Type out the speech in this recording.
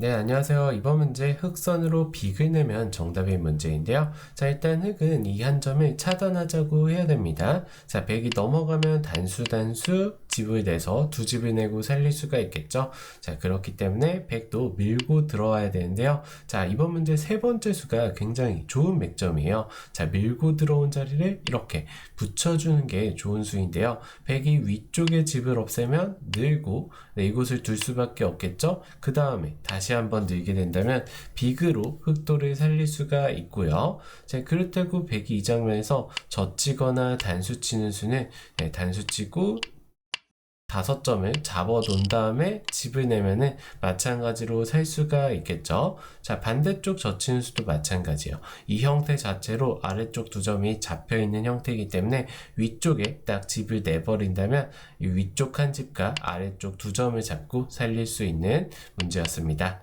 네, 안녕하세요. 이번 문제 흑선으로 빅을 내면 정답인 문제인데요. 자, 일단 흑은 이 한 점을 차단하자고 해야 됩니다. 자, 100이 넘어가면 단수, 단수, 집을 내서 두 집을 내고 살릴 수가 있겠죠. 자, 그렇기 때문에 100도 밀고 들어와야 되는데요. 자, 이번 문제 세 번째 수가 굉장히 좋은 맥점이에요. 자, 밀고 들어온 자리를 이렇게 붙여주는 게 좋은 수인데요. 100이 위쪽에 집을 없애면 늘고 네, 이곳을 둘 수밖에 없겠죠. 그 다음에 다시 한번 늘게 된다면 비그로 흑도를 살릴 수가 있고요. 자, 그렇다고 100이 이 장면에서 젖히거나 단수 치는 수는 네, 단수 치고 다섯 점을 잡아 놓은 다음에 집을 내면은 마찬가지로 살 수가 있겠죠. 자, 반대쪽 젖히는 수도 마찬가지예요. 이 형태 자체로 아래쪽 두 점이 잡혀 있는 형태이기 때문에 위쪽에 딱 집을 내버린다면 이 위쪽 한 집과 아래쪽 두 점을 잡고 살릴 수 있는 문제였습니다.